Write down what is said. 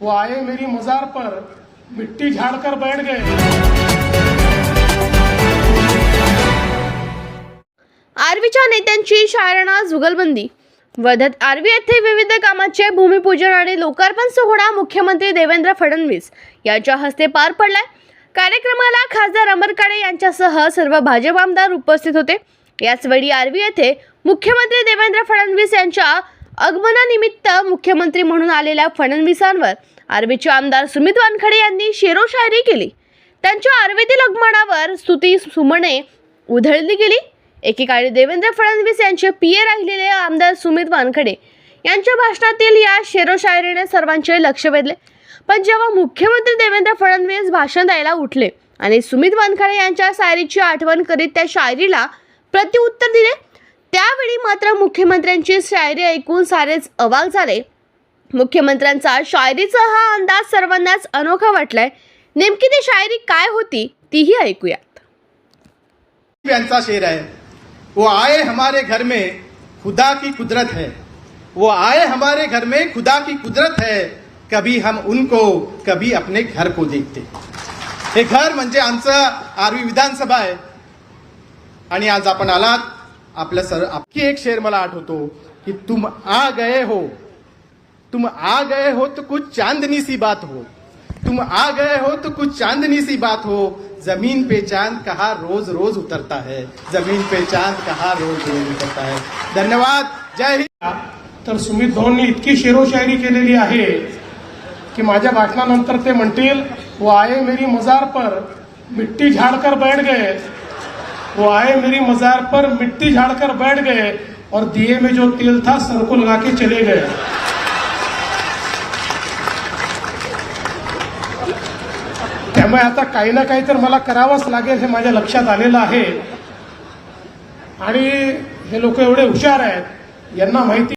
वो आए मेरी मजार पर मिट्टी झाड़कर बैठ गए। आर्वीच्या नेत्यांची शाळांना जुगलबंदी. वर्धत आर्वी येथे विविध कामाचे भूमिपूजन आणि लोकार्पण सोहळा मुख्यमंत्री देवेंद्र फडणवीस यांच्या हस्ते पार पडलाय. कार्यक्रमाला खासदार अमर काळे यांच्यासह सर्व भाजप आमदार उपस्थित होते. याचवेळी आर्वी येथे मुख्यमंत्री देवेंद्र फडणवीस यांच्या आगमनानिमित्त मुख्यमंत्री म्हणून आलेल्या फडणवीसांवर आर्वीचे आमदार सुमित वानखडे यांनी शेरोशायरी केली. त्यांच्या आर्वीतील आगमनावर स्तुती सुमने उधळली गेली. एकेकाळी देवेंद्र फडणवीस यांचे पिये राहिलेले आमदार सुमित वानखडे यांच्या भाषणातील या शेरोशायरीने सर्वांचे लक्ष वेधले. पण जेव्हा मुख्यमंत्री देवेंद्र फडणवीस भाषण द्यायला उठले आणि सुमित वानखडे यांच्या शायरीची आठवण करीत त्या शायरीला प्रत्युत्तर दिले मात्र मुख्यमंत्र्यांची शायरी ऐकून सारेच अवाक झाले. मुख्यमंत्र्यांचा शायरीचा हा अंदाज सर्वांनाच अनोखा वाटलाय. नेमकी ती शायरी काय होती तीही ऐकूयात. यांचा शेर आहे. वो आए हमारे घर में खुदा की कुदरत है. वो आए हमारे घर में खुदा की कुदरत है. कभी हम उनको कभी अपने घर को देखते. हे घर म्हणजे आमचं आरवी विधानसभा आहे. आणि आज आपण आलात. आपलं सर आपकी एक शेर मला आठवतो की तुम आ गए हो. तुम आ गए हो तो कुछ चांदनी सी बात हो. तुम आ गए हो तो कुछ चांदनी सी बात हो. जमीन पे चांद कहा रोज रोज उतरता है. जमीन पे चांद कहा रोज रोज उतरता है. धन्यवाद. जय हिंद. तर सुमित धोनी इतकी शेरोशायरी केलेली आहे की माझ्या भाषणानंतर ते म्हणतील वो आए मेरी मजार पर मिट्टी झाडकर बैठ गए. वो आए मेरी मजार पर मिट्टी झाड़कर बैठ गए और दिए में जो तेल था सर को लगा के चले गए। त्यामुळे आता काही ना काही तर मला करावंच लागेल हे माझ्या लक्षात आलेलं आहे. आणि हे लोक एवढे हुशार आहेत यांना माहिती